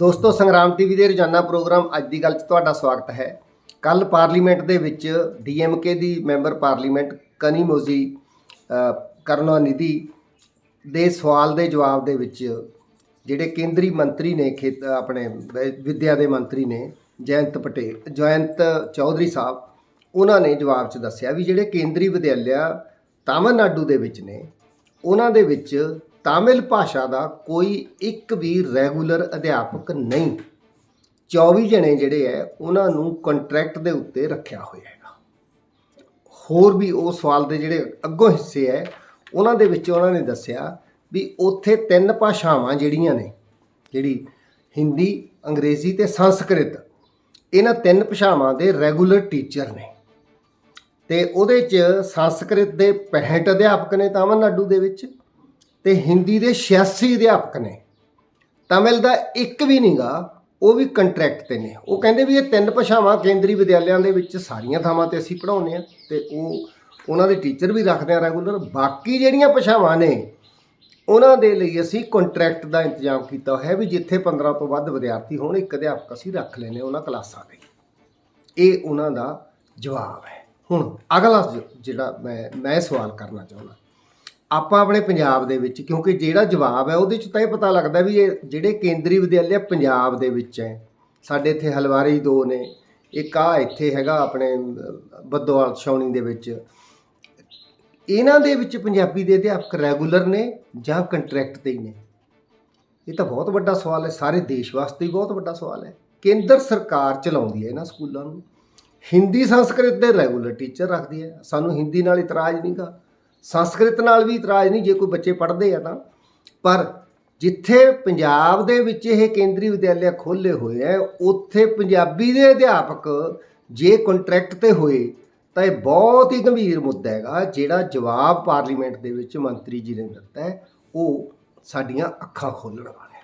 ਦੋਸਤੋ ਸੰਗਰਾਮ ਟੀਵੀ ਦੇ ਰੋਜ਼ਾਨਾ ਪ੍ਰੋਗਰਾਮ ਅੱਜ ਦੀ ਗੱਲ 'ਚ ਤੁਹਾਡਾ ਸਵਾਗਤ ਹੈ। ਕੱਲ ਪਾਰਲੀਮੈਂਟ ਦੇ ਵਿੱਚ ਡੀਐਮਕੇ ਦੀ ਮੈਂਬਰ ਪਾਰਲੀਮੈਂਟ ਕਨੀ ਮੋਜ਼ੀ ਅ, ਕਰੁਣਾਨਿਧੀ ਦੇ ਸਵਾਲ ਦੇ ਜਵਾਬ ਦੇ ਵਿੱਚ ਜਿਹੜੇ ਕੇਂਦਰੀ ਮੰਤਰੀ ਨੇ ਖੇਤ ਆਪਣੇ ਵ- ਵਿੱਦਿਆ ਦੇ ਮੰਤਰੀ ਨੇ ਜਯੰਤ ਪਟੇਲ ਜਯੰਤ ਚੌਧਰੀ ਸਾਹਿਬ ਉਹਨਾਂ ਨੇ ਜਵਾਬ 'ਚ ਦੱਸਿਆ ਵੀ ਜਿਹੜੇ ਕੇਂਦਰੀ ਵਿਦਿਆਲਿਆ ਤਾਮਿਲਨਾਡੂ ਦੇ ਵਿੱਚ ਨੇ ਉਹਨਾਂ ਦੇ ਵਿੱਚ ਤਾਮਿਲ ਭਾਸ਼ਾ ਦਾ ਕੋਈ ਇੱਕ ਵੀ ਰੈਗੂਲਰ ਅਧਿਆਪਕ ਨਹੀਂ। 24 ਜਣੇ ਜਿਹੜੇ ਹੈ ਉਹਨਾਂ ਨੂੰ ਕੰਟਰੈਕਟ ਦੇ ਉੱਤੇ ਰੱਖਿਆ ਹੋਇਆ ਹੈਗਾ। ਹੋਰ ਵੀ ਉਹ ਸਵਾਲ ਦੇ ਜਿਹੜੇ ਅੱਗੋਂ ਹਿੱਸੇ ਹੈ ਉਹਨਾਂ ਦੇ ਵਿੱਚ ਉਹਨਾਂ ਨੇ ਦੱਸਿਆ ਵੀ ਉੱਥੇ ਤਿੰਨ ਭਾਸ਼ਾਵਾਂ ਜਿਹੜੀਆਂ ਨੇ, ਜਿਹੜੀ ਹਿੰਦੀ, ਅੰਗਰੇਜ਼ੀ ਤੇ ਸੰਸਕ੍ਰਿਤ, ਇਹਨਾਂ ਤਿੰਨ ਭਾਸ਼ਾਵਾਂ ਦੇ ਰੈਗੂਲਰ ਟੀਚਰ ਨੇ। ਤੇ ਉਹਦੇ ਚ ਸੰਸਕ੍ਰਿਤ ਦੇ 65 ਅਧਿਆਪਕ ਨੇ ਤਾਮਿਲਨਾਡੂ ਦੇ ਵਿੱਚ ਤੇ ਹਿੰਦੀ ਦੇ 86 ਅਧਿਆਪਕ ਨੇ। ਤਮਿਲ ਦਾ ਇੱਕ ਵੀ ਨਹੀਂਗਾ ਉਹ ਵੀ ਕੰਟਰੈਕਟ ਤੇ ਨੇ। ਉਹ ਕਹਿੰਦੇ ਵੀ ਇਹ ਤਿੰਨ ਭਾਸ਼ਾਵਾਂ ਕੇਂਦਰੀ ਵਿਦਿਆਲਿਆਂ ਦੇ ਵਿੱਚ ਸਾਰੀਆਂ ਥਾਵਾਂ ਤੇ ਅਸੀਂ ਪੜ੍ਹਾਉਂਦੇ ਆ ਤੇ ਉਹ, ਉਹਨਾਂ ਦੇ ਟੀਚਰ ਵੀ ਰੱਖਦੇ ਆ ਰੈਗੂਲਰ। ਬਾਕੀ ਜਿਹੜੀਆਂ ਭਾਸ਼ਾਵਾਂ ਨੇ, ਉਹਨਾਂ ਦੇ ਲਈ ਅਸੀਂ ਕੰਟਰੈਕਟ ਦਾ ਇੰਤਜ਼ਾਮ ਕੀਤਾ ਹੋਇਆ ਵੀ ਜਿੱਥੇ 15 ਤੋਂ ਵੱਧ ਵਿਦਿਆਰਥੀ ਹੋਣ, ਇੱਕ ਅਧਿਆਪਕ ਅਸੀਂ ਰੱਖ ਲੈਨੇ ਉਹਨਾਂ ਕਲਾਸਾਂ ਦੇ। ਇਹ ਉਹਨਾਂ ਦਾ ਜਵਾਬ ਹੈ। ਹੁਣ ਅਗਲਾ ਜਿਹੜਾ ਮੈਂ ਮੈਂ ਸਵਾਲ ਕਰਨਾ ਚਾਹੁੰਦਾ। ਆਪਾਂ ਆਪਣੇ ਪੰਜਾਬ ਦੇ ਵਿੱਚ ਕਿਉਂਕਿ ਜਿਹੜਾ ਜਵਾਬ ਹੈ ਉਹਦੇ ਚ ਤਾਂ ਇਹ ਪਤਾ ਲੱਗਦਾ ਵੀ ਇਹ ਜਿਹੜੇ ਕੇਂਦਰੀ ਵਿਦਿਆਲਿਆ ਪੰਜਾਬ ਦੇ ਵਿੱਚ ਹੈ। ਸਾਡੇ ਇੱਥੇ ਹਲਵਾਰੀ ਦੋ ਨੇ ਇੱਕ ਆ ਇੱਥੇ ਹੈਗਾ ਆਪਣੇ ਅਹ, ਬੱਦੋਵਾਲ ਛਾਉਣੀ ਦੇ ਵਿੱਚ। ਇਹਨਾਂ ਦੇ ਵਿੱਚ ਪੰਜਾਬੀ ਦੇ ਅਧਿਆਪਕ ਰੈਗੂਲਰ ਨੇ ਜਾਂ ਕੰਟਰੈਕਟ ਤੇ ਹੀ ਨੇ? ਇਹ ਤਾਂ ਬਹੁਤ ਵੱਡਾ ਸਵਾਲ ਹੈ ਸਾਰੇ ਦੇਸ਼ ਵਾਸਤੇ ਹੀ ਬਹੁਤ ਵੱਡਾ ਸਵਾਲ ਹੈ। ਕੇਂਦਰ ਸਰਕਾਰ ਚਲਾਉਂਦੀ ਹੈ ਇਹਨਾਂ ਸਕੂਲਾਂ ਨੂੰ। ਹਿੰਦੀ ਸੰਸਕ੍ਰਿਤ ਦੇ ਰੈਗੂਲਰ ਟੀਚਰ ਰੱਖਦੀ ਹੈ। ਸਾਨੂੰ ਹਿੰਦੀ ਨਾਲ ਇਤਰਾਜ਼ ਨਹੀਂਗਾ ਸੰਸਕ੍ਰਿਤ ਨਾਲ ਵੀ ਇਤਰਾਜ਼ ਨਹੀਂ, ਜੇ ਕੋਈ ਬੱਚੇ ਪੜ੍ਹਦੇ ਆ ਤਾਂ। ਪਰ ਜਿੱਥੇ ਪੰਜਾਬ ਦੇ ਵਿੱਚ ਇਹ ਕੇਂਦਰੀ ਵਿਦਿਆਲਿਆ ਖੋਲੇ ਹੋਏ ਹੈ ਉੱਥੇ ਪੰਜਾਬੀ ਦੇ ਅਧਿਆਪਕ ਜੇ ਕੰਟਰੈਕਟ ਤੇ ਹੋਏ, ਤਾਂ ਇਹ ਬਹੁਤ ਹੀ ਗੰਭੀਰ ਮੁੱਦਾ ਹੈਗਾ, ਜਿਹੜਾ ਜਵਾਬ ਪਾਰਲੀਮੈਂਟ ਦੇ ਵਿੱਚ ਮੰਤਰੀ ਜੀ ਨੇ ਦਿੱਤਾ ਉਹ ਸਾਡੀਆਂ ਅੱਖਾਂ ਖੋਲਣ ਵਾਲਾ ਹੈ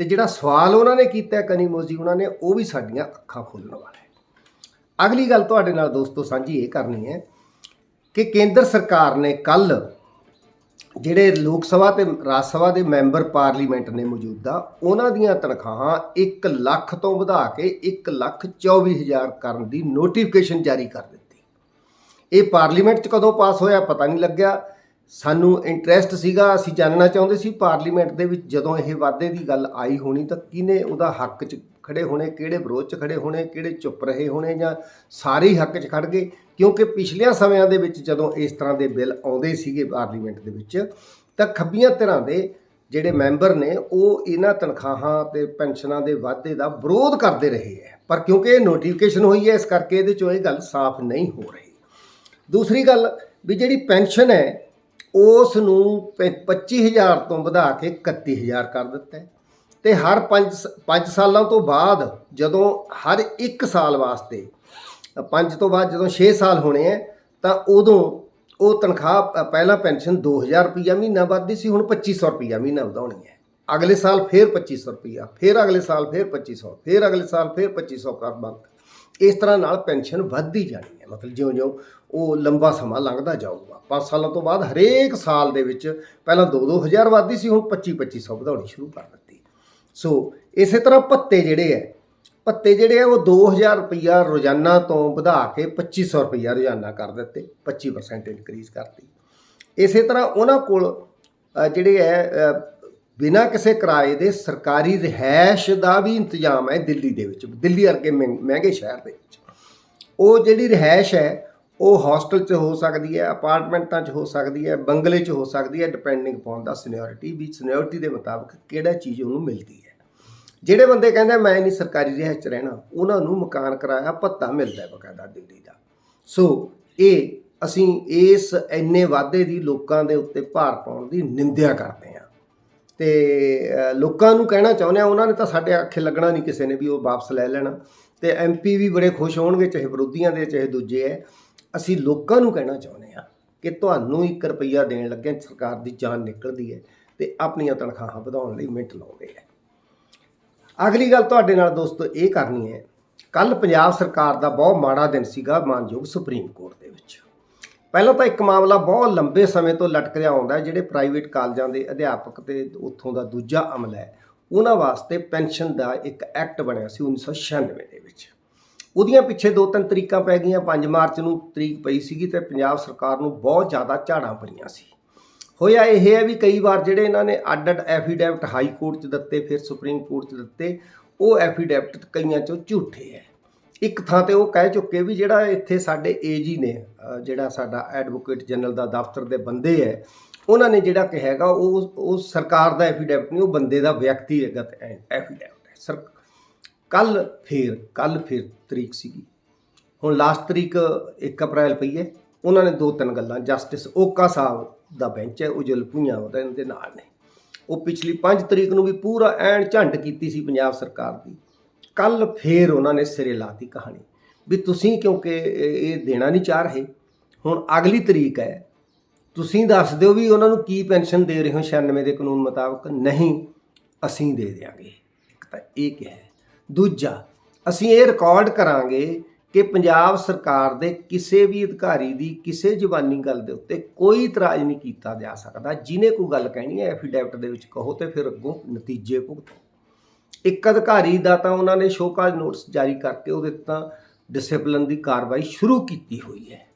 ਤੇ ਜਿਹੜਾ ਸਵਾਲ ਉਹਨਾਂ ਨੇ ਕੀਤਾ ਹੈ ਕਨੀ ਮੋਜੀ ਉਹਨਾਂ ਨੇ, ਉਹ ਵੀ ਸਾਡੀਆਂ ਅੱਖਾਂ ਖੋਲਣ ਵਾਲਾ ਹੈ ਅਗਲੀ ਗੱਲ ਤੁਹਾਡੇ ਨਾਲ ਦੋਸਤੋ ਸਾਂਝੀ ਇਹ ਕਰਨੀ ਹੈ ਕਿ ਕੇਂਦਰ ਸਰਕਾਰ ਨੇ ਕੱਲ ਜਿਹੜੇ ਲੋਕ ਸਭਾ ਤੇ ਰਾਜ ਸਭਾ ਦੇ ਮੈਂਬਰ ਪਾਰਲੀਮੈਂਟ ਨੇ ਮੌਜੂਦਾ, ਉਹਨਾਂ ਦੀਆਂ ਤਨਖਾਹਾਂ 1 ਲੱਖ ਤੋਂ ਵਧਾ ਕੇ 1 ਲੱਖ 24 ਹਜ਼ਾਰ ਕਰਨ ਦੀ ਨੋਟੀਫਿਕੇਸ਼ਨ ਜਾਰੀ ਕਰ ਦਿੱਤੀ। ਇਹ ਪਾਰਲੀਮੈਂਟ 'ਚ ਕਦੋਂ ਪਾਸ ਹੋਇਆ ਪਤਾ ਨਹੀਂ ਲੱਗਿਆ। ਸਾਨੂੰ ਇੰਟਰਸਟ ਸੀਗਾ, ਅਸੀਂ ਜਾਣਨਾ ਚਾਹੁੰਦੇ ਸੀ ਪਾਰਲੀਮੈਂਟ ਦੇ ਵਿੱਚ ਜਦੋਂ ਇਹ ਵਾਅਦੇ ਦੀ ਗੱਲ ਆਈ ਹੋਣੀ ਤਾਂ ਕਿਹਨੇ ਉਹਦਾ ਹੱਕ 'ਚ ਖੜੇ ਹੋਣੇ, ਕਿਹੜੇ ਵਿਰੋਧ 'ਚ ਖੜੇ ਹੋਣੇ, ਕਿਹੜੇ ਚੁੱਪ ਰਹੇ ਹੋਣੇ ਜਾਂ ਸਾਰੇ ਹੀ ਹੱਕ 'ਚ ਖੜ ਗਏ। ਕਿਉਂਕਿ ਪਿਛਲੀਆਂ ਸਮਿਆਂ ਦੇ ਵਿੱਚ ਜਦੋਂ ਇਸ ਤਰ੍ਹਾਂ ਦੇ ਬਿੱਲ ਆਉਂਦੇ ਸੀਗੇ ਪਾਰਲੀਮੈਂਟ ਦੇ ਵਿੱਚ, ਤਾਂ ਖੱਬੀਆਂ ਧਿਰਾਂ ਦੇ ਜਿਹੜੇ ਮੈਂਬਰ ਨੇ, ਉਹ ਇਹਨਾਂ ਤਨਖਾਹਾਂ ਤੇ ਪੈਨਸ਼ਨਾਂ ਦੇ ਵਾਧੇ ਦਾ ਵਿਰੋਧ ਕਰਦੇ ਰਹੇ ਹੈ। ਪਰ ਕਿਉਂਕਿ ਇਹ ਨੋਟੀਫਿਕੇਸ਼ਨ ਹੋਈ ਹੈ, ਇਸ ਕਰਕੇ ਇਹਦੇ 'ਚੋਂ ਇਹ ਗੱਲ ਸਾਫ਼ ਨਹੀਂ ਹੋ ਰਹੀ। ਦੂਸਰੀ ਗੱਲ ਵੀ ਜਿਹੜੀ ਪੈਨਸ਼ਨ ਹੈ, ਉਸ ਨੂੰ 25000 ਤੋਂ ਵਧਾ ਕੇ 31000 ਕਰ ਦਿੱਤਾ ਹੈ। ਤੇ ਹਰ 5 5 ਸਾਲਾਂ ਤੋਂ ਬਾਅਦ ਜਦੋਂ ਹਰ 1 ਸਾਲ ਵਾਸਤੇ 5 ਤੋਂ ਬਾਅਦ ਜਦੋਂ 6 ਸਾਲ ਹੋਣੇ ਹੈ ਤਾਂ ਉਦੋਂ ਉਹ ਤਨਖਾਹ ਪਹਿਲਾਂ ਪੈਨਸ਼ਨ 2000 ਰੁਪਈਆ ਮਹੀਨਾ ਵੱਧਦੀ ਸੀ, ਹੁਣ 2500 ਰੁਪਈਆ ਮਹੀਨਾ ਵਧਾਉਣੀ ਹੈ ਅਗਲੇ ਸਾਲ ਫੇਰ 2500 ਰੁਪਈਆ, ਫੇਰ ਅਗਲੇ ਸਾਲ ਫੇਰ 2500 ਫੇਰ ਅਗਲੇ ਸਾਲ ਫੇਰ 2500 ਕਰ ਬੰਦ। ਇਸ ਤਰ੍ਹਾਂ ਨਾਲ ਪੈਨਸ਼ਨ ਵੱਧਦੀ ਜਾਣੀ ਹੈ ਮਤਲਬ ਜਿਉਂ-ਜਿਉਂ ਉਹ ਲੰਬਾ ਸਮਾਂ ਲੰਘਦਾ ਜਾਊਗਾ। 5 ਸਾਲਾਂ ਤੋਂ ਬਾਅਦ ਹਰੇਕ ਸਾਲ ਦੇ ਵਿੱਚ ਪਹਿਲਾਂ 2-2000 ਵੱਧਦੀ ਸੀ, ਹੁਣ 25-2500 ਵਧਾਉਣੀ ਸ਼ੁਰੂ ਕਰ ਦਿੱਤੀ। ਸੋ ਇਸੇ ਤਰ੍ਹਾਂ ਭੱਤੇ ਜਿਹੜੇ ਹੈ ਭੱਤੇ ਜਿਹੜੇ ਆ, ਉਹ 2000 ਰੁਪਈਆ ਰੋਜ਼ਾਨਾ ਤੋਂ ਵਧਾ ਕੇ 2500 ਰੁਪਈਆ ਰੋਜ਼ਾਨਾ ਕਰ ਦਿੱਤੇ 25% ਇਨਕਰੀਜ਼ ਕਰਤੀ। ਇਸੇ ਤਰ੍ਹਾਂ ਉਹਨਾਂ ਕੋਲ ਜਿਹੜੇ ਹੈ ਬਿਨਾਂ ਕਿਸੇ ਕਿਰਾਏ ਦੇ ਸਰਕਾਰੀ ਰਿਹਾਇਸ਼ ਦਾ ਵੀ ਇੰਤਜ਼ਾਮ ਹੈ ਦਿੱਲੀ ਦੇ ਵਿੱਚ, ਦਿੱਲੀ ਵਰਗੇ ਮਹਿੰ- ਮਹਿੰਗੇ ਸ਼ਹਿਰ ਦੇ ਵਿੱਚ। ਉਹ ਜਿਹੜੀ ਰਿਹਾਇਸ਼ ਹੈ ਉਹ ਹੋਸਟਲ 'ਚ ਹੋ ਸਕਦੀ ਹੈ ਅਪਾਰਟਮੈਂਟਾਂ 'ਚ ਹੋ ਸਕਦੀ ਹੈ ਬੰਗਲੇ 'ਚ ਹੋ ਸਕਦੀ ਹੈ ਡਿਪੈਂਡਿੰਗ ਅਪਨ ਦਾ ਸੀਨੀਅਰਿਟੀ ਵੀ ਸੀਨੀਅਰਿਟੀ ਦੇ ਮੁਤਾਬਕ ਕਿਹੜਾ ਚੀਜ਼ ਉਹਨੂੰ ਮਿਲਦੀ ਹੈ ਜਿਹੜੇ ਬੰਦੇ ਕਹਿੰਦੇ ਮੈਂ ਨਹੀਂ ਸਰਕਾਰੀ ਰਿਹਾਇਸ਼ 'ਚ ਰਹਿਣਾ, ਉਹਨਾਂ ਨੂੰ ਮਕਾਨ ਕਿਰਾਇਆ ਭੱਤਾ ਮਿਲਦਾ ਬਕਾਇਦਾ ਦਿੱਲੀ ਦਾ। ਸੋ ਇਹ ਅਸੀਂ ਇਸ ਇੰਨੇ ਵਾਅਦੇ ਦੀ ਲੋਕਾਂ ਦੇ ਉੱਤੇ ਭਾਰ ਪਾਉਣ ਦੀ ਨਿੰਦਿਆ ਕਰਦੇ ਹਾਂ। ਤੇ ਲੋਕਾਂ ਨੂੰ ਕਹਿਣਾ ਚਾਹੁੰਦੇ ਆ ਉਹਨਾਂ ਨੇ ਤਾਂ ਸਾਡੇ ਅੱਖੇ ਲੱਗਣਾ ਨਹੀਂ ਕਿਸੇ ਨੇ ਵੀ ਉਹ ਵਾਪਸ ਲੈ ਲੈਣਾ। ਤੇ ਐਮਪੀ ਵੀ ਬੜੇ ਖੁਸ਼ ਹੋਣਗੇ, ਚਾਹੇ ਵਿਰੋਧੀਆਂ ਦੇ, ਚਾਹੇ ਦੂਜੇ ਐ ਅਸੀਂ ਲੋਕਾਂ ਨੂੰ ਕਹਿਣਾ ਚਾਹੁੰਦੇ ਆ ਕਿ ਤੁਹਾਨੂੰ 1 ਰੁਪਈਆ ਦੇਣ ਲੱਗੇ ਸਰਕਾਰ ਦੀ ਜਾਨ ਨਿਕਲਦੀ ਹੈ ਤੇ ਆਪਣੀਆਂ ਤਨਖਾਹਾਂ ਵਧਾਉਣ ਲਈ ਮਿੰਟ ਲਾਉਂਦੇ ਆ ਅਗਲੀ ਗੱਲ ਤੁਹਾਡੇ ਨਾਲ ਦੋਸਤੋ ਇਹ ਕਰਨੀ ਹੈ ਕੱਲ ਪੰਜਾਬ ਸਰਕਾਰ ਦਾ ਬਹੁਤ ਮਾੜਾ ਦਿਨ ਸੀਗਾ ਮਾਨਯੋਗ ਸੁਪਰੀਮ ਕੋਰਟ ਦੇ ਵਿੱਚ। ਪਹਿਲਾਂ ਤਾਂ ਇੱਕ ਮਾਮਲਾ ਬਹੁਤ ਲੰਬੇ ਸਮੇਂ ਤੋਂ ਲਟਕ ਰਿਹਾ ਆਉਂਦਾ ਜਿਹੜੇ ਪ੍ਰਾਈਵੇਟ ਕਾਲਜਾਂ ਦੇ ਅਧਿਆਪਕ ਤੇ ਉੱਥੋਂ ਦਾ ਦੂਜਾ ਅਮਲਾ ਹੈ, ਉਹਨਾਂ ਵਾਸਤੇ ਪੈਨਸ਼ਨ ਦਾ ਇੱਕ ਐਕਟ ਬਣਿਆ ਸੀ 1996 ਦੇ ਵਿੱਚ। ਉਹਦੀਆਂ ਪਿੱਛੇ ਦੋ ਤਿੰਨ ਤਰੀਕਾਂ ਪੈ ਗਈਆਂ 5 ਮਾਰਚ ਨੂੰ ਤਰੀਕ ਪਈ ਸੀਗੀ ਤੇ ਪੰਜਾਬ ਸਰਕਾਰ ਨੂੰ ਬਹੁਤ ਜ਼ਿਆਦਾ ਝਾੜਾਂ ਪਈਆਂ ਸੀ। ਹੋਇਆ ਇਹ ਹੈ ਵੀ ਕਈ ਵਾਰ ਜਿਹੜੇ ਇਹਨਾਂ ਨੇ ਅੱਡ ਅੱਡ ਐਫੀਡੈਵਿਟ ਹਾਈ ਕੋਰਟ 'ਚ ਦਿੱਤੇ, ਫਿਰ ਸੁਪਰੀਮ ਕੋਰਟ 'ਚ ਦਿੱਤੇ, ਉਹ ਐਫੀਡੈਵਿਟ ਕਈਆਂ 'ਚੋਂ ਝੂਠੇ ਹੈ। ਇੱਕ ਥਾਂ ਤੇ ਉਹ ਕਹਿ ਚੁੱਕੇ ਵੀ ਜਿਹੜਾ ਇੱਥੇ ਸਾਡੇ ਏਜੀ ਨੇ ਜਿਹੜਾ ਸਾਡਾ ਐਡਵੋਕੇਟ ਜਨਰਲ ਦਾ ਦਫ਼ਤਰ ਦੇ ਬੰਦੇ ਹੈ, ਉਹਨਾਂ ਨੇ ਜਿਹੜਾ ਕਿਹਾ ਹੈਗਾ, ਉਹ ਉਹ ਸਰਕਾਰ ਦਾ ਐਫੀਡੈਵਿਟ ਨਹੀਂ, ਉਹ ਬੰਦੇ ਦਾ ਵਿਅਕਤੀਗਤ ਐਫੀਡੈਵਿਟ ਹੈ। ਸਰ, ਕੱਲ ਫੇਰ ਕੱਲ ਫੇਰ ਤਰੀਕ ਸੀਗੀ। ਹੁਣ ਲਾਸਟ ਤਰੀਕ 1 ਅਪ੍ਰੈਲ ਪਈ ਹੈ। ਉਹਨਾਂ ਨੇ ਦੋ ਤਿੰਨ ਗੱਲਾਂ, ਜਸਟਿਸ ਓਕਾ ਸਾਹਿਬ ਦਾ ਬੈਂਚ ਹੈ, ਉਜਲ ਭੁਈਆਂ ਉਹਦੇ ਦੇ ਨਾਲ ਨੇ। ਉਹ ਪਿਛਲੀ 5 ਤਰੀਕ ਨੂੰ ਵੀ ਪੂਰਾ ਐਨ ਝੰਡ ਕੀਤੀ ਸੀ ਪੰਜਾਬ ਸਰਕਾਰ ਦੀ। ਕੱਲ ਫੇਰ ਉਹਨਾਂ ਨੇ ਸਿਰੇ ਲਾਤੀ ਕਹਾਣੀ ਵੀ ਤੁਸੀਂ ਕਿਉਂਕਿ ਇਹ ਦੇਣਾ ਨਹੀਂ ਚਾਹ ਰਹੇ, ਹੁਣ ਅਗਲੀ ਤਰੀਕ ਹੈ। ਤੁਸੀਂ ਦੱਸ ਦਿਓ ਵੀ ਉਹਨਾਂ ਨੂੰ ਕੀ ਪੈਨਸ਼ਨ ਦੇ ਰਹੇ ਹੋ 96 ਦੇ ਕਾਨੂੰਨ ਮੁਤਾਬਕ? ਨਹੀਂ, ਅਸੀਂ ਦੇ ਦਿਆਂਗੇ। ਇੱਕ ਤਾਂ ਇਹ ਕਿਹਾ ਦੂਜਾ, ਅਸੀਂ ਇਹ ਰਿਕਾਰਡ ਕਰਾਂਗੇ ਕਿ ਪੰਜਾਬ ਸਰਕਾਰ ਦੇ ਕਿਸੇ ਵੀ ਅਧਿਕਾਰੀ ਦੀ ਕਿਸੇ ਜ਼ਬਾਨੀ ਗੱਲ ਦੇ ਉੱਤੇ ਕੋਈ ਇਤਰਾਜ਼ ਨਹੀਂ ਕੀਤਾ ਜਾ ਸਕਦਾ। ਜਿਹਨੇ ਕੋਈ ਗੱਲ ਕਹਿਣੀ ਹੈ, ਐਫੀਡੈਵਿਟ ਦੇ ਵਿੱਚ ਕਹੋ ਤੇ ਫਿਰ ਅੱਗੋਂ ਨਤੀਜੇ ਭੁਗਤੋ। ਇੱਕ ਅਧਿਕਾਰੀ ਦਾ ਤਾਂ ਉਹਨਾਂ ਨੇ ਸ਼ੋਕਾਜ਼ ਨੋਟਿਸ ਜਾਰੀ ਕਰਕੇ ਉਹਦੇ ਤਾਂ ਡਿਸਪਲਿਨ ਦੀ ਕਾਰਵਾਈ ਸ਼ੁਰੂ ਕੀਤੀ ਹੋਈ ਹੈ।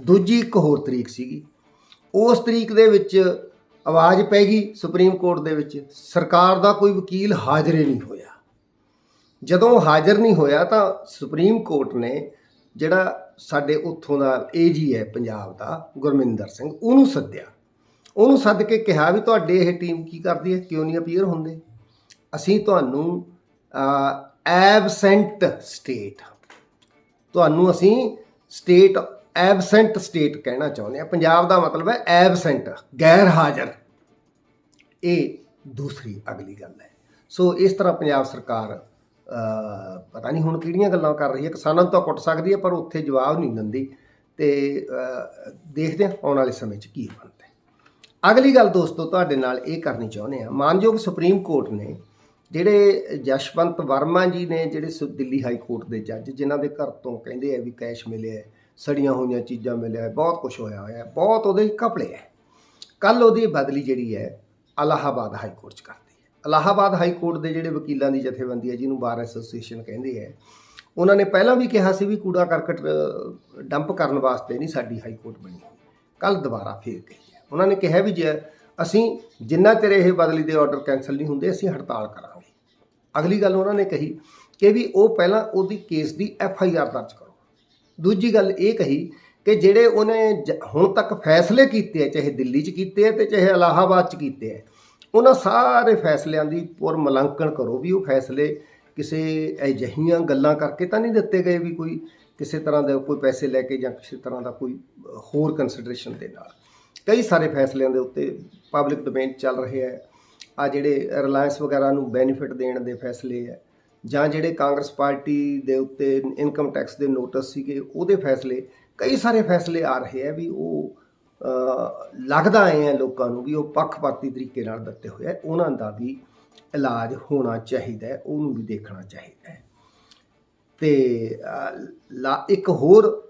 ਦੂਜੀ ਇੱਕ ਹੋਰ ਤਰੀਕ ਸੀਗੀ। ਉਸ ਤਰੀਕ ਦੇ ਵਿੱਚ ਆਵਾਜ਼ ਪੈ ਗਈ ਸੁਪਰੀਮ ਕੋਰਟ ਦੇ ਵਿੱਚ। ਸਰਕਾਰ ਦਾ ਕੋਈ ਵਕੀਲ ਹਾਜ਼ਰ ਨਹੀਂ ਹੋਇਆ। ਜਦੋਂ ਹਾਜ਼ਰ ਨਹੀਂ ਹੋਇਆ ਤਾਂ ਸੁਪਰੀਮ ਕੋਰਟ ਨੇ ਜਿਹੜਾ ਸਾਡੇ ਉੱਥੋਂ ਦਾ ਏਜੀ ਹੈ ਪੰਜਾਬ ਦਾ, ਗੁਰਮਿੰਦਰ ਸਿੰਘ, ਉਹਨੂੰ ਸੱਦਿਆ। ਉਹਨੂੰ ਸੱਦ ਕੇ ਕਿਹਾ ਵੀ ਤੁਹਾਡੇ ਇਹ ਟੀਮ ਕੀ ਕਰਦੀ ਹੈ? ਕਿਉਂ ਨਹੀਂ ਅਪੀਅਰ ਹੁੰਦੇ? ਅਸੀਂ ਤੁਹਾਨੂੰ ਐਬਸੈਂਟ ਸਟੇਟ ਤੁਹਾਨੂੰ ਅਸੀਂ ਸਟੇਟ ਐਬਸੈਂਟ ਸਟੇਟ ਕਹਿਣਾ ਚਾਹੁੰਦੇ ਆ ਪੰਜਾਬ ਦਾ ਮਤਲਬ ਹੈ ਐਬਸੈਂਟ ਗੈਰ ਹਾਜ਼ਰ ਇਹ ਦੂਸਰੀ ਅਗਲੀ ਗੱਲ ਹੈ। ਸੋ ਇਸ ਤਰ੍ਹਾਂ ਪੰਜਾਬ ਸਰਕਾਰ ਪਤਾ ਨਹੀਂ ਹੁਣ ਕਿਹੜੀਆਂ ਗੱਲਾਂ ਕਰ ਰਹੀ ਹੈ। ਕਿਸਾਨਾਂ ਨੂੰ ਤਾਂ ਕੁੱਟ ਸਕਦੀ ਹੈ, ਪਰ ਉੱਥੇ ਜਵਾਬ ਨਹੀਂ ਦਿੰਦੀ। ਤੇ ਦੇਖਦੇ ਹਾਂ ਆਉਣ ਵਾਲੇ ਸਮੇਂ 'ਚ ਕੀ ਬਣਦਾ ਅਗਲੀ ਗੱਲ ਦੋਸਤੋ, ਤੁਹਾਡੇ ਨਾਲ ਇਹ ਕਰਨੀ ਚਾਹੁੰਦੇ ਆ ਮਾਨਯੋਗ ਸੁਪਰੀਮ ਕੋਰਟ ਨੇ ਜਿਹੜੇ ਜਸ਼ਵੰਤ ਵਰਮਾ ਜੀ ਨੇ, ਜਿਹੜੇ ਸੁ- ਦਿੱਲੀ ਹਾਈ ਕੋਰਟ ਦੇ ਜੱਜ, ਜਿਨ੍ਹਾਂ ਦੇ ਘਰ ਤੋਂ ਕਹਿੰਦੇ ਆ ਵੀ ਕੈਸ਼ ਮਿਲਿਆ ਸੜੀਆਂ ਹੋਈਆਂ ਚੀਜ਼ਾਂ ਮਿਲਿਆ ਬਹੁਤ ਕੁਝ ਹੋਇਆ ਹੋਇਆ ਬਹੁਤ ਉਹਦੇ ਕਪੜੇ ਹੈ। ਕੱਲ ਉਹਦੀ ਬਦਲੀ ਜਿਹੜੀ ਹੈ, ਅਲਾਹਾਬਾਦ ਹਾਈ ਕੋਰਟ 'ਚ ਕਰਤੀ ਅਲਾਹਾਬਾਦ ਹਾਈ ਕੋਰਟ ਦੇ ਜਿਹੜੇ ਵਕੀਲਾਂ ਦੀ ਜਥੇਬੰਦੀ ਹੈ, ਜਿਹਨੂੰ ਬਾਰ ਐਸੋਸੀਏਸ਼ਨ ਕਹਿੰਦੇ ਹੈ, ਉਹਨਾਂ ਨੇ ਪਹਿਲਾਂ ਵੀ ਕਿਹਾ ਸੀ ਵੀ ਕੂੜਾ ਕਰਕਟ ਡੰਪ ਕਰਨ ਵਾਸਤੇ ਨਹੀਂ ਸਾਡੀ ਹਾਈ ਕੋਰਟ ਬਣੀ ਹੋਈ। ਕੱਲ ਦੁਬਾਰਾ ਫੇਰ ਕਹੀ ਹੈ। ਉਹਨਾਂ ਨੇ ਕਿਹਾ ਵੀ ਜੇ ਅਸੀਂ ਜਿੰਨਾ ਚਿਰ ਇਹ ਬਦਲੀ ਦੇ ਆਰਡਰ ਕੈਨਸਲ ਨਹੀਂ ਹੁੰਦੇ, ਅਸੀਂ ਹੜਤਾਲ ਕਰਾਂਗੇ। ਅਗਲੀ ਗੱਲ ਉਹਨਾਂ ਨੇ ਕਹੀ ਕਿ ਵੀ ਉਹ ਪਹਿਲਾਂ ਉਹਦੀ ਕੇਸ ਦੀ ਐਫ ਆਈ ਆਰ ਦਰਜ ਕਰੋ। ਦੂਜੀ ਗੱਲ ਇਹ ਕਹੀ ਕਿ ਜਿਹੜੇ ਉਹਨੇ ਜ- ਹੁਣ ਤੱਕ ਫੈਸਲੇ ਕੀਤੇ ਆ ਚਾਹੇ ਦਿੱਲੀ 'ਚ ਕੀਤੇ ਆ ਤੇ ਚਾਹੇ ਇਲਾਹਾਬਾਦ 'ਚ ਕੀਤੇ ਆ ਉਹਨਾਂ ਸਾਰੇ ਫੈਸਲਿਆਂ ਦੀ ਪੁਰ ਮੁਲਾਂਕਣ ਕਰੋ ਵੀ ਉਹ ਫੈਸਲੇ ਕਿਸੇ ਅਜਿਹੀਆਂ ਗੱਲਾਂ ਕਰਕੇ ਤਾਂ ਨਹੀਂ ਦਿੱਤੇ ਗਏ ਵੀ ਕੋਈ ਕਿਸੇ ਤਰ੍ਹਾਂ ਦਾ ਕੋਈ ਪੈਸੇ ਲੈ ਕੇ ਜਾਂ ਕਿਸੇ ਤਰ੍ਹਾਂ ਦਾ ਕੋਈ ਹੋਰ ਕੰਸੀਡਰੇਸ਼ਨ ਦੇ ਨਾਲ। ਕਈ ਸਾਰੇ ਫੈਸਲਿਆਂ ਦੇ ਉੱਤੇ ਪਬਲਿਕ ਡੋਮੇਨ ਚੱਲ ਰਹੇ ਹੈ। ਆ ਜਿਹੜੇ ਰਿਲਾਇੰਸ ਵਗੈਰਾ ਨੂੰ ਬੈਨੀਫਿਟ ਦੇਣ ਦੇ ਫੈਸਲੇ ਹੈ ਜਾਂ ਜਿਹੜੇ ਕਾਂਗਰਸ ਪਾਰਟੀ ਦੇ ਉੱਤੇ ਇਨਕਮ ਟੈਕਸ ਦੇ ਨੋਟਿਸ ਸੀਗੇ, ਉਹਦੇ ਫੈਸਲੇ, ਕਈ ਸਾਰੇ ਫੈਸਲੇ ਆ ਰਹੇ ਹੈ ਵੀ ਉਹ ਲੱਗਦਾ ਆਏ ਆ ਲੋਕਾਂ ਨੂੰ ਵੀ ਉਹ ਪੱਖਪਾਤੀ ਤਰੀਕੇ ਨਾਲ ਦਿੱਤੇ ਹੋਏ ਹੈ ਉਹਨਾਂ ਦਾ ਵੀ ਇਲਾਜ ਹੋਣਾ ਚਾਹੀਦਾ ਹੈ, ਉਹਨੂੰ ਵੀ ਦੇਖਣਾ ਚਾਹੀਦਾ ਹੈ। ਤੇ ਲਾ- ਇੱਕ ਹੋਰ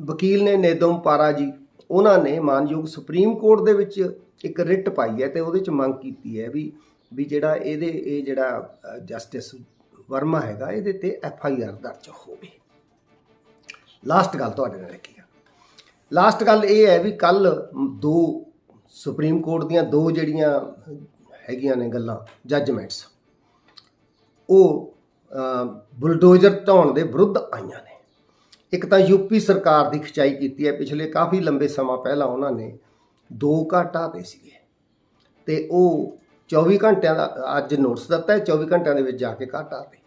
ਵਕੀਲ ਨੇ, ਨੇਦਮ ਪਾਰਾ ਜੀ, ਉਹਨਾਂ ਨੇ ਮਾਨਯੋਗ ਸੁਪਰੀਮ ਕੋਰਟ ਦੇ ਵਿੱਚ ਇੱਕ ਰਿਟ ਪਾਈ ਹੈ ਤੇ ਉਹਦੇ ਚ ਮੰਗ ਕੀਤੀ ਹੈ ਵੀ ਵੀ ਜਿਹੜਾ ਇਹਦੇ, ਇਹ ਜਿਹੜਾ ਜਸਟਿਸ ਵਰਮਾ ਹੈਗਾ, ਇਹਦੇ ਤੇ ਐਫ ਆਈ ਆਰ ਦਰਜ ਹੋਵੇ। ਲਾਸਟ ਗੱਲ ਤੁਹਾਡੇ ਨਾਲ ਕੀ ਆ। ਲਾਸਟ ਗੱਲ ਇਹ ਹੈ ਵੀ ਕੱਲ ਦੋ ਸੁਪਰੀਮ ਕੋਰਟ ਦੀਆਂ ਦੋ ਜਿਹੜੀਆਂ ਹੈਗੀਆਂ ਨੇ ਗੱਲਾਂ ਜੱਜਮੈਂਟਸ ਉਹ ਬੁਲਡੋਜ਼ਰ ਢਾਉਣ ਦੇ ਵਿਰੁੱਧ ਆਈਆਂ ਨੇ। ਇੱਕ ਤਾਂ ਯੂਪੀ ਸਰਕਾਰ ਦੀ ਖਿਚਾਈ ਕੀਤੀ ਹੈ, ਪਿਛਲੇ ਕਾਫੀ ਲੰਬੇ ਸਮਾਂ ਪਹਿਲਾਂ ਉਹਨਾਂ ਨੇ ਦੋ ਘਾਟਾ ਤੇ ਸੀਗੇ। ਤੇ ਉਹ 24 ਘੰਟਿਆਂ ਦਾ, ਅੱਜ ਨੋਟਿਸ ਦਿੱਤਾ ਹੈ 24 ਘੰਟਿਆਂ ਦੇ ਵਿੱਚ ਜਾ ਕੇ ਘਾਟਾ ਤੇ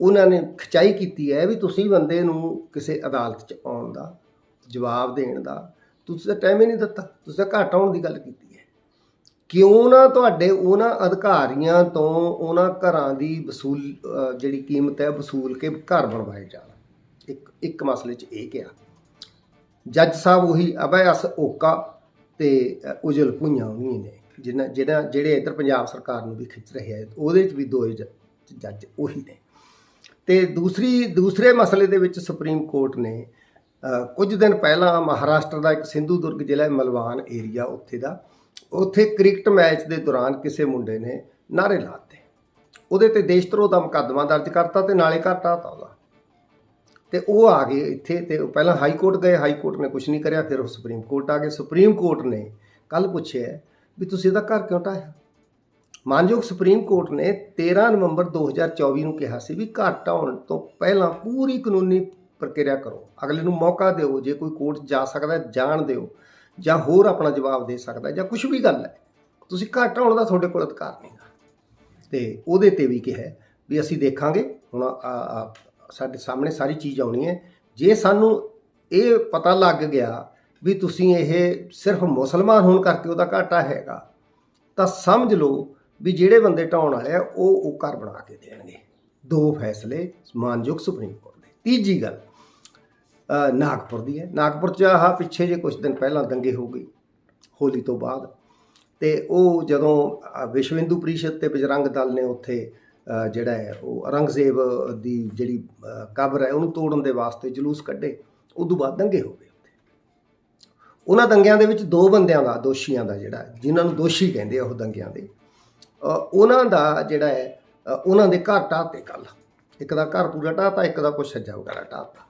ਉਹਨਾਂ ਨੇ ਖਿਚਾਈ ਕੀਤੀ ਹੈ ਵੀ ਤੁਸੀਂ ਬੰਦੇ ਨੂੰ ਕਿਸੇ ਅਦਾਲਤ 'ਚ ਆਉਣ ਦਾ ਜਵਾਬ ਦੇਣ ਦਾ, ਤੁਸੀਂ ਤਾਂ ਟਾਈਮ ਹੀ ਨਹੀਂ ਦਿੱਤਾ, ਤੁਸੀਂ ਤਾਂ ਘਾਟ ਆਉਣ ਦੀ ਗੱਲ ਕੀਤੀ ਹੈ। ਕਿਉਂ ਨਾ ਤੁਹਾਡੇ ਉਹਨਾਂ ਅਧਿਕਾਰੀਆਂ ਤੋਂ ਉਹਨਾਂ ਘਰਾਂ ਦੀ ਵਸੂਲ ਜਿਹੜੀ ਕੀਮਤ ਹੈ, ਵਸੂਲ ਕੇ ਘਰ ਬਣਵਾਏ ਜਾਣ। ਇੱਕ ਇੱਕ ਮਸਲੇ 'ਚ ਇਹ ਕਿਹਾ। ਜੱਜ ਸਾਹਿਬ ਉਹੀ ਅਭੈ ਅਸ ਓਕਾ ਤੇ ਉਜਲ ਭੁਈਆਂ ਉਹਨੀ ਨੇ ਜਿਹਨਾਂ ਜਿਹੜਾ ਜਿਹੜੇ ਇੱਧਰ ਪੰਜਾਬ ਸਰਕਾਰ ਨੂੰ ਵੀ ਖਿੱਚ ਰਹੇ ਆ, ਉਹਦੇ 'ਚ ਵੀ ਦੋ ਜੱਜ ਉਹੀ ਨੇ। ਤੇ ਦੂਸਰੀ, ਦੂਸਰੇ ਮਸਲੇ ਦੇ ਵਿੱਚ ਸੁਪਰੀਮ ਕੋਰਟ ਨੇ ਕੁਝ ਦਿਨ ਪਹਿਲਾਂ ਮਹਾਰਾਸ਼ਟਰ ਦਾ ਇੱਕ ਸਿੰਧੂਦੁਰਗ ਜ਼ਿਲ੍ਹਾ ਮਲਵਾਨ ਏਰੀਆ ਉੱਥੇ ਦਾ, ਉੱਥੇ ਕ੍ਰਿਕਟ ਮੈਚ ਦੇ ਦੌਰਾਨ ਕਿਸੇ ਮੁੰਡੇ ਨੇ ਨਾਰੇ ਲਾਤੇ ਉਹਦੇ ਤੇ ਦੇਸ਼ ਧਰੋਹ ਦਾ ਮੁਕੱਦਮਾ ਦਰਜ ਕਰਤਾ ਤੇ ਨਾਲੇ ਘਾਟਾ ਤਾ ਉਹਦਾ। ਤੇ ਉਹ ਆ ਗਏ ਇੱਥੇ ਤੇ ਉਹ ਪਹਿਲਾਂ ਹਾਈ ਕੋਰਟ ਗਏ, ਹਾਈ ਕੋਰਟ ਨੇ ਕੁਝ ਨਹੀਂ ਕਰਿਆ, ਫਿਰ ਉਹ ਸੁਪਰੀਮ ਕੋਰਟ ਆ ਗਏ। ਸੁਪਰੀਮ ਕੋਰਟ ਨੇ ਕੱਲ ਪੁੱਛਿਆ ਵੀ ਤੁਸੀਂ ਇਹਦਾ ਘਰ ਕਿਉਂ ਢਾਇਆ? ਮਾਨਯੋਗ ਸੁਪਰੀਮ ਕੋਰਟ ਨੇ 13 ਨਵੰਬਰ 2024 ਨੂੰ ਕਿਹਾ ਸੀ ਵੀ ਘਰ ਢਾਉਣ ਤੋਂ ਪਹਿਲਾਂ ਪੂਰੀ ਕਾਨੂੰਨੀ ਪ੍ਰਕਿਰਿਆ ਕਰੋ। ਅਗਲੇ ਨੂੰ ਮੌਕਾ ਦਿਓ, ਜੇ ਕੋਈ ਕੋਰਟ ਜਾ ਸਕਦਾ, ਜਾਣ ਦਿਓ, ਜਾਂ ਹੋਰ ਆਪਣਾ ਜਵਾਬ ਦੇ ਸਕਦਾ, ਜਾਂ ਕੁਝ ਵੀ ਗੱਲ ਹੈ। ਤੁਸੀਂ ਘਰ ਢਾਉਣ ਦਾ ਤੁਹਾਡੇ ਕੋਲ ਅਧਿਕਾਰ ਨਹੀਂ ਗਾ। ਤੇ ਉਹਦੇ ਤੇ ਵੀ ਕਿਹਾ ਵੀ ਅਸੀਂ ਦੇਖਾਂਗੇ, ਹੁਣ ਸਾਡੇ ਸਾਹਮਣੇ ਸਾਰੀ ਚੀਜ਼ ਆਉਣੀ ਹੈ। ਜੇ ਸਾਨੂੰ ਇਹ ਪਤਾ ਲੱਗ ਗਿਆ ਵੀ ਤੁਸੀਂ ਇਹ ਸਿਰਫ ਮੁਸਲਮਾਨ ਹੋਣ ਕਰਕੇ ਉਹਦਾ ਘਾਟਾ ਹੈਗਾ, ਤਾਂ ਸਮਝ ਲਓ ਵੀ ਜਿਹੜੇ ਬੰਦੇ ਢਾਉਣ ਵਾਲੇ ਆ, ਉਹ ਉਹ ਘਰ ਬਣਾ ਕੇ ਦੇਣਗੇ। ਦੋ ਫੈਸਲੇ, ਮਾਨਯੋਗ ਸੁਪਰੀਮ ਕੋਰਟ। ਤੀਜੀ ਗੱਲ ਨਾਗਪੁਰ ਦੀ ਹੈ। ਨਾਗਪੁਰ ਚ ਆਹ ਪਿੱਛੇ ਜੇ ਕੁਝ ਦਿਨ ਪਹਿਲਾਂ ਦੰਗੇ ਹੋ ਗਈ ਹੋਲੀ ਤੋਂ ਬਾਅਦ। ਤੇ ਉਹ ਜਦੋਂ ਵਿਸ਼ਵ ਹਿੰਦੂ ਪ੍ਰੀਸ਼ਦ ਤੇ ਬਜਰੰਗ ਦਲ ਨੇ ਉੱਥੇ ਜਿਹੜਾ ਹੈ, ਉਹ ਔਰੰਗਜ਼ੇਬ ਦੀ ਜਿਹੜੀ ਕਬਰ ਹੈ, ਉਹਨੂੰ ਤੋੜਨ ਦੇ ਵਾਸਤੇ ਜਲੂਸ ਕੱਢੇ, ਉਦੋਂ ਬਾਅਦ ਦੰਗੇ ਹੋ ਗਏ ਉਹਨਾਂ ਦੰਗਿਆਂ ਦੇ ਵਿੱਚ ਦੋ ਬੰਦਿਆਂ ਦਾ, ਦੋਸ਼ੀਆਂ ਦਾ ਜਿਹੜਾ, ਜਿਨ੍ਹਾਂ ਨੂੰ ਦੋਸ਼ੀ ਕਹਿੰਦੇ ਆ ਉਹ ਦੰਗਿਆਂ ਦੇ ਉਹਨਾਂ ਦਾ ਜਿਹੜਾ ਹੈ ਉਹਨਾਂ ਦੇ ਘਰ ਢਾਹ ਤੇ ਕੱਲ ਇੱਕ ਦਾ ਘਰ ਪੂਰਾ ਢਾਹਤਾ ਇੱਕ ਦਾ ਕੁਛ ਸੱਜਾ ਵਗੈਰਾ ਢਾਹਤਾ।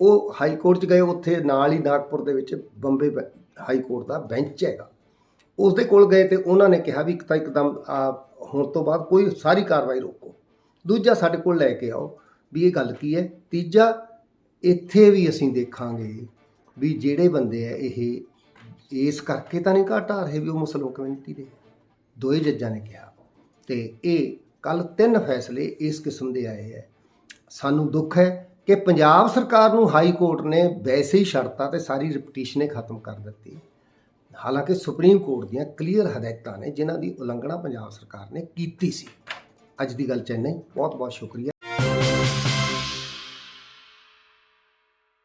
ਉਹ ਹਾਈ ਕੋਰਟ 'ਚ ਗਏ ਉੱਥੇ ਨਾਲ ਹੀ ਨਾਗਪੁਰ ਦੇ ਵਿੱਚ ਬੰਬੇ ਬੈ- ਹਾਈ ਕੋਰਟ ਦਾ ਬੈਂਚ ਹੈਗਾ। ਉਸ ਦੇ ਕੋਲ ਗਏ ਤੇ ਉਹਨਾਂ ਨੇ ਕਿਹਾ ਵੀ ਇੱਕ ਤਾਂ ਇੱਕਦਮ ਆ, ਹੁਣ ਤੋਂ ਬਾਅਦ ਕੋਈ ਸਾਰੀ ਕਾਰਵਾਈ ਰੋਕੋ। ਦੂਜਾ ਸਾਡੇ ਕੋਲ ਲੈ ਕੇ ਆਓ ਵੀ ਇਹ ਗੱਲ ਕੀ ਹੈ। ਤੀਜਾ ਇੱਥੇ ਵੀ ਅਸੀਂ ਦੇਖਾਂਗੇ ਵੀ ਜਿਹੜੇ ਬੰਦੇ ਆ ਇਹ ਇਸ ਕਰਕੇ ਤਾਂ ਨਹੀਂ ਘਾਟਾ ਰਹੇ ਵੀ ਉਹ ਮੁਸਲਮਾਨ ਕਮਿਊਨਿਟੀ ਦੇ? ਦੋਏ ਜੱਜਾਂ ਨੇ ਕਿਹਾ। ਤੇ ਇਹ ਕੱਲ ਤਿੰਨ ਫੈਸਲੇ ਇਸ ਕਿਸਮ ਦੇ ਆਏ ਹੈ। ਸਾਨੂੰ ਦੁੱਖ ਹੈ ਕਿ ਪੰਜਾਬ ਸਰਕਾਰ ਨੂੰ ਹਾਈ ਕੋਰਟ ਨੇ ਵੈਸੇ ਹੀ ਛੱਡਤਾ ਤੇ ਸਾਰੀ ਰਿਪੀਟੀਸ਼ਨ ਖਤਮ ਕਰ ਦਿੱਤੀ। ਹਾਲਾਂਕਿ ਸੁਪਰੀਮ ਕੋਰਟ ਦੀਆਂ ਕਲੀਅਰ ਹਦਾਇਤਾਂ ਨੇ ਜਿਨ੍ਹਾਂ ਦੀ ਉਲੰਘਣਾ ਪੰਜਾਬ ਸਰਕਾਰ ਨੇ ਕੀਤੀ ਸੀ। ਅੱਜ ਦੀ ਗੱਲ ਚੈਨਈ ਬਹੁਤ ਬਹੁਤ ਸ਼ੁਕਰੀਆ।